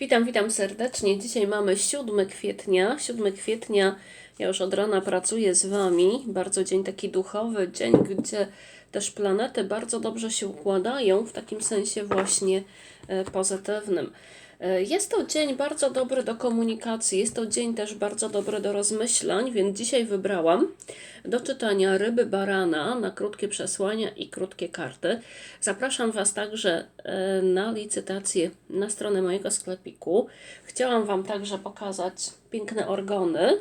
Witam, witam serdecznie. Dzisiaj mamy 7 kwietnia. 7 kwietnia, ja już od rana pracuję z Wami. Bardzo dzień taki duchowy, dzień, gdzie też planety bardzo dobrze się układają, w takim sensie właśnie e, pozytywnym. E, Jest to dzień bardzo dobry do komunikacji, jest to dzień też bardzo dobry do rozmyślań, więc dzisiaj wybrałam do czytania ryby barana na krótkie przesłania i krótkie karty. Zapraszam Was także e, na licytację na stronę mojego sklepiku. Chciałam Wam także pokazać piękne orgony.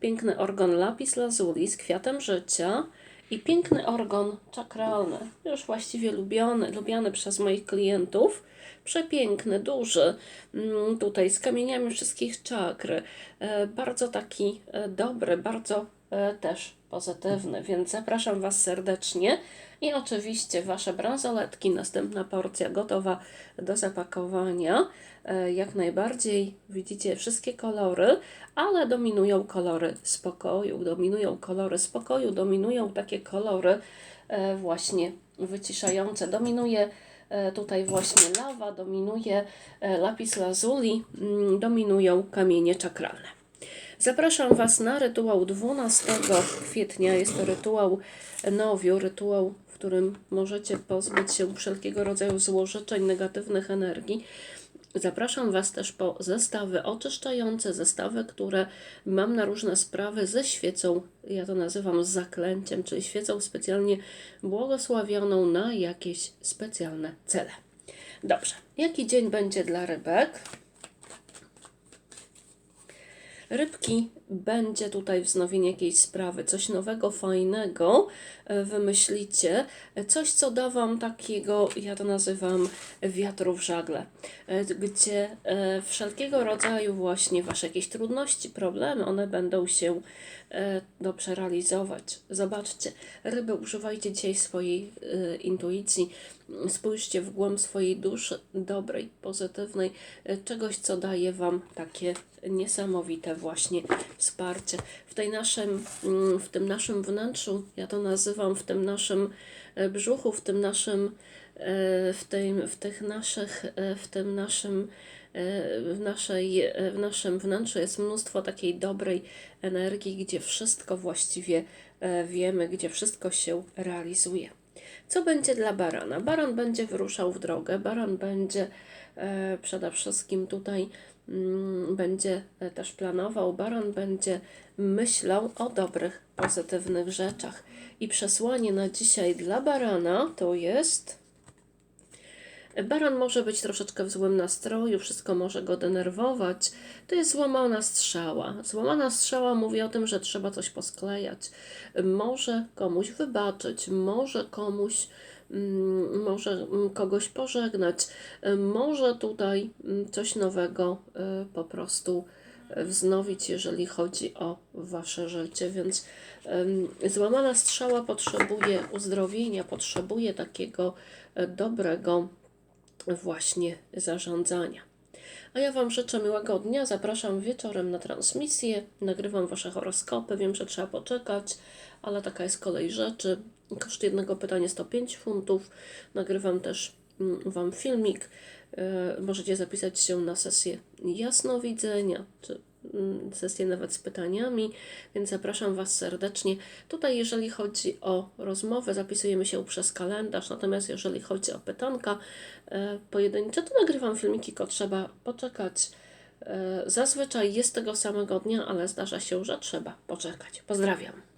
Piękny organ lapis lazuli z kwiatem życia i piękny organ czakralny, już właściwie lubiony, lubiany przez moich klientów. Przepiękny, duży, mm, tutaj z kamieniami wszystkich czakr. E, Bardzo taki e, dobry, bardzo też pozytywny, więc zapraszam Was serdecznie. I oczywiście Wasze bransoletki, następna porcja gotowa do zapakowania. E, Jak najbardziej widzicie wszystkie kolory, ale dominują kolory spokoju, dominują kolory spokoju, dominują takie kolory e, właśnie wyciszające. Dominuje e, tutaj właśnie lawa, dominuje e, lapis lazuli, mm, dominują kamienie czakralne. Zapraszam Was na rytuał 12 kwietnia. Jest to rytuał nowiu, rytuał, w którym możecie pozbyć się wszelkiego rodzaju złożyczeń, negatywnych energii. Zapraszam Was też po zestawy oczyszczające, zestawy, które mam na różne sprawy ze świecą, ja to nazywam zaklęciem, czyli świecą specjalnie błogosławioną na jakieś specjalne cele. Dobrze, jaki dzień będzie dla rybek? Rybki będzie tutaj wznowienie jakiejś sprawy, coś nowego, fajnego e, wymyślicie, e, coś co da Wam takiego, ja to nazywam wiatru w żagle, e, gdzie wszelkiego rodzaju właśnie Wasze jakieś trudności, problemy, one będą się dobrze realizować. Zobaczcie, ryby, używajcie dzisiaj swojej intuicji, spójrzcie w głąb swojej duszy, dobrej, pozytywnej, czegoś, co daje Wam takie niesamowite właśnie wsparcie. W, tej naszym, mm, w tym naszym wnętrzu, ja to nazywam w tym naszym e, brzuchu, w tym naszym, e, w, tym, w tych naszych, e, w tym naszym w, naszej, w naszym wnętrzu jest mnóstwo takiej dobrej energii, gdzie wszystko właściwie wiemy, gdzie wszystko się realizuje. Co będzie dla barana? Baran będzie wyruszał w drogę, baran będzie e, przede wszystkim tutaj mm, będzie e, też planował, baran będzie myślał o dobrych, pozytywnych rzeczach. I przesłanie na dzisiaj dla barana to jest. Baran może być troszeczkę w złym nastroju, wszystko może go denerwować. To jest złamana strzała. Złamana strzała mówi o tym, że trzeba coś posklejać. Może komuś wybaczyć, może komuś, mm, może mm, kogoś pożegnać, może tutaj mm, coś nowego y, po prostu wznowić, jeżeli chodzi o Wasze życie. Więc złamana strzała potrzebuje uzdrowienia, potrzebuje takiego e, dobrego właśnie zarządzania. A ja Wam życzę miłego dnia. Zapraszam wieczorem na transmisję. Nagrywam Wasze horoskopy. Wiem, że trzeba poczekać, ale taka jest kolej rzeczy. Koszt jednego pytania 105 funtów. Nagrywam też mm, Wam filmik. E, Możecie zapisać się na sesję jasnowidzenia, czy sesję nawet z pytaniami, więc zapraszam Was serdecznie. Tutaj, jeżeli chodzi o rozmowę, zapisujemy się przez kalendarz, natomiast jeżeli chodzi o pytanka e, pojedyncze, to nagrywam filmiki, tylko trzeba poczekać. E, Zazwyczaj jest tego samego dnia, ale zdarza się, że trzeba poczekać. Pozdrawiam.